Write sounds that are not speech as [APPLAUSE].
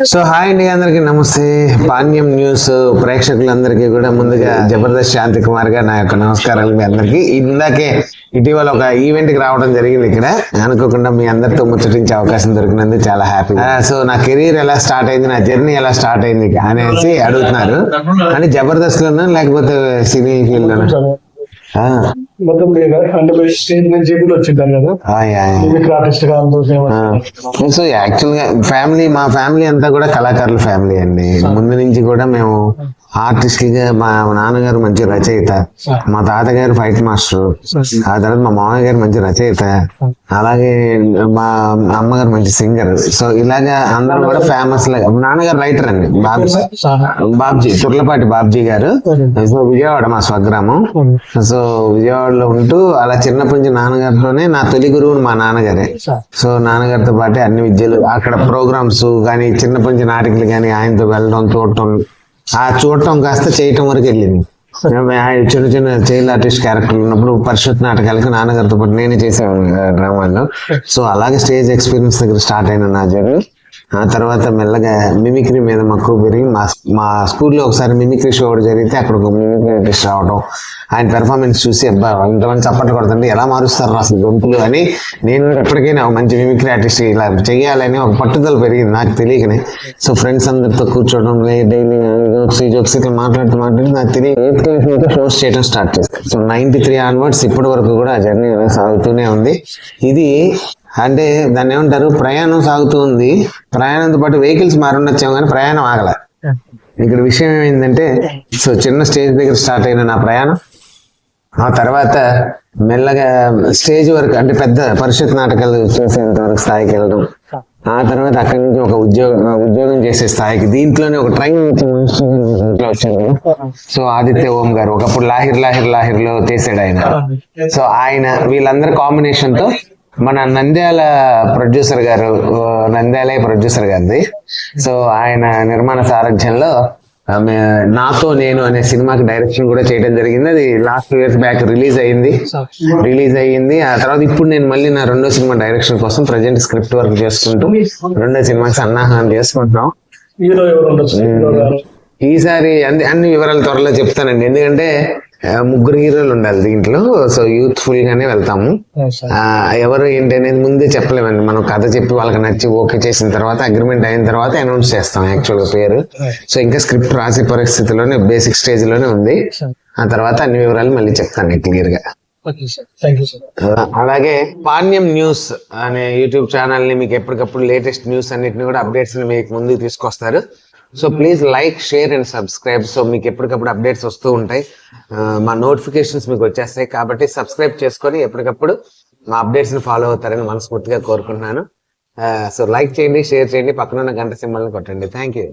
So hi అండి అందరికి నమస్తే. పాణ్యం న్యూస్ ప్రేక్షకులందరికీ కూడా ముందుగా జబర్దస్త్ శాంతి కుమార్గా నా యొక్క నమస్కారాలు మీ అందరికి. ఇందాకే ఇటీవల ఒక ఈవెంట్కి రావడం జరిగింది ఇక్కడ. అనుకోకుండా మీ అందరితో ముచ్చటించే అవకాశం దొరికినందుకు చాలా హ్యాపీ సో నా కెరీర్ ఎలా స్టార్ట్ అయింది నా జర్నీ ఎలా స్టార్ట్ అయింది అనేసి అడుగుతున్నారు. అంటే జబర్దస్త్ లోనా లేకపోతే సినీ ఫీల్డ్ లోనా? మొత్తం నుంచి వచ్చింటారు కదా? ఆర్టిస్ట్గా. సో యాక్చువల్గా ఫ్యామిలీ మా ఫ్యామిలీ అంతా కూడా కళాకారుల ఫ్యామిలీ అండి. ముందు నుంచి కూడా మేము ఆర్టిస్ట్గా మా నాన్నగారు మంచి రచయిత మా తాతగారు ఫైట్ మాస్టర్ ఆ తర్వాత మా మామయ్య గారు మంచి రచయిత అలాగే మా అమ్మగారు మంచి సింగర్ సో ఇలాగా అందరూ కూడా ఫేమస్ నాన్నగారు రైటర్ అండి బాబు బాబ్జీ తుర్లపాటి బాబ్జీ గారు. సో విజయవాడ మా స్వగ్రామం. సో విజయవాడలో ఉంటూ అలా చిన్నప్పటి నుంచి నాన్నగారితోనే నా తొలి గురువు మా నాన్నగారే. సో నాన్నగారితో పాటు అన్ని విద్యలు అక్కడ ప్రోగ్రామ్స్ కానీ చిన్నప్పటి నుంచి నాటికలు కానీ ఆయనతో వెళ్ళడం చూడటం ఆ చూడటం కాస్త చేయటం వరకు వెళ్ళింది. చిన్న చిన్న చైల్డ్ ఆర్టిస్ట్ క్యారెక్టర్లు ఉన్నప్పుడు పరిషత్ నాటకాలకి నాన్నగారితో పాటు నేనే చేసేవాడిని ఆ డ్రామాల్లో. [LAUGHS] సో అలాగే స్టేజ్ ఎక్స్పీరియన్స్ దగ్గర స్టార్ట్ అయిన నా జర్నీ. ఆ తర్వాత మెల్లగా మిమిక్రీ మీద మక్కువ పెరిగి మా మా స్కూల్లో ఒకసారి మిమిక్రీ షో ఒకటి జరిగితే అక్కడ ఒక మిమిక్రీ ఆర్టిస్ట్ రావడం ఆయన పెర్ఫార్మెన్స్ చూసి అబ్బా ఇంతమంది చప్పట్లు కొడుతుంటే ఎలా మారుస్తారు అసలు గొంతులు? అని నేను ఎప్పటికైనా మంచి మిమిక్రీ ఆర్టిస్ట్ ఇలా చేయాలని ఒక పట్టుదల పెరిగింది నాకు తెలియకనే. సో ఫ్రెండ్స్ అందరితో కూర్చోవడం డైలీ జోక్స్ జోక్స్ ఇట్లా మాట్లాడుతూ మాట్లాడి నాకు తెలియదు హోస్ట్ చేయడం స్టార్ట్ చేస్తాను సో నైన్టీ త్రీ ఆన్వర్డ్స్ ఇప్పటి వరకు కూడా ఆ జర్నీ సాగుతూనే ఉంది. ఇది అంటే దాన్ని ఏమంటారు? ప్రయాణం సాగుతూ ఉంది. ప్రయాణంతో పాటు వెహికల్స్ మారుండొచ్చాము కానీ ప్రయాణం ఆగల. ఇక్కడ విషయం ఏమైందంటే సో చిన్న స్టేజ్ దగ్గర స్టార్ట్ అయిన నా ప్రయాణం. ఆ తర్వాత మెల్లగా స్టేజ్ వరకు అంటే పెద్ద పరిషత్ నాటకాలు చేసేంత వరకు స్థాయికి వెళ్ళడం. ఆ తర్వాత అక్కడి నుంచి ఒక ఉద్యోగం ఉద్యోగం చేసే స్థాయికి దీంట్లోనే ఒక ట్రైన్ వచ్చాను సో ఆదిత్య ఓం గారు ఒకప్పుడు లాహిర్ లాహిర్ లాహిర్లో చేసాడు ఆయన. సో ఆయన వీళ్ళందరి కాంబినేషన్తో మన నంద్యాల ప్రొడ్యూసర్ గారు ఆ, నంద్యాలే ప్రొడ్యూసర్ గారిది. సో ఆయన నిర్మాణ సారథ్యంలో నాతో నేను అనే సినిమాకి డైరెక్షన్ కూడా చేయడం జరిగింది. అది లాస్ట్ ఇయర్స్ బ్యాక్ రిలీజ్ అయింది. రిలీజ్ అయ్యింది. ఆ తర్వాత ఇప్పుడు నేను మళ్ళీ నా రెండో సినిమా డైరెక్షన్ కోసం ప్రజెంట్ స్క్రిప్ట్ వర్క్ చేసుకుంటూ రెండో సినిమాకి సన్నాహం చేసుకుంటున్నాం. ఈసారి అన్ని అన్ని వివరాలు త్వరలో చెప్తానండి. ఎందుకంటే ముగ్గురు హీరోలు ఉండాలి దీంట్లో. సో యూత్ఫుల్ గానే వెళ్తాము ఎవరు ఏంటి అనేది ముందే చెప్పలేమండి. మనం కథ చెప్పి వాళ్ళకి నచ్చి ఓకే చేసిన తర్వాత అగ్రిమెంట్ అయిన తర్వాత అనౌన్స్ చేస్తాం యాక్చువల్గా పేరు సో ఇంకా స్క్రిప్ట్ రాసే పరిస్థితిలోనే బేసిక్ స్టేజ్లోనే ఉంది ఆ తర్వాత అన్ని వివరాలు మళ్ళీ చెప్తాను క్లియర్గా అలాగే పాణ్యం న్యూస్ అనే యూట్యూబ్ ఛానల్ని మీకు ఎప్పటికప్పుడు లేటెస్ట్ న్యూస్ అన్నిటిని కూడా అప్డేట్స్ని మీకు ముందుకు తీసుకొస్తారు. So please like share and subscribe so మీకు ఎప్పటికప్పుడు అప్డేట్స్ వస్తూ ఉంటాయి. Uh, మా నోటిఫికేషన్స్ మీకు వచ్చేస్తాయి. కాబట్టి సబ్స్క్రైబ్ చేసుకొని ఎప్పటికప్పుడు మా అప్డేట్స్ని ఫాలో అవుతారని మనస్ఫూర్తిగా కోరుకుంటున్నాను. Uh, సో లైక్ చేయండి షేర్ చేయండి. పక్కన ఉన్న గంట సింబల్ని కొట్టండి. Thank you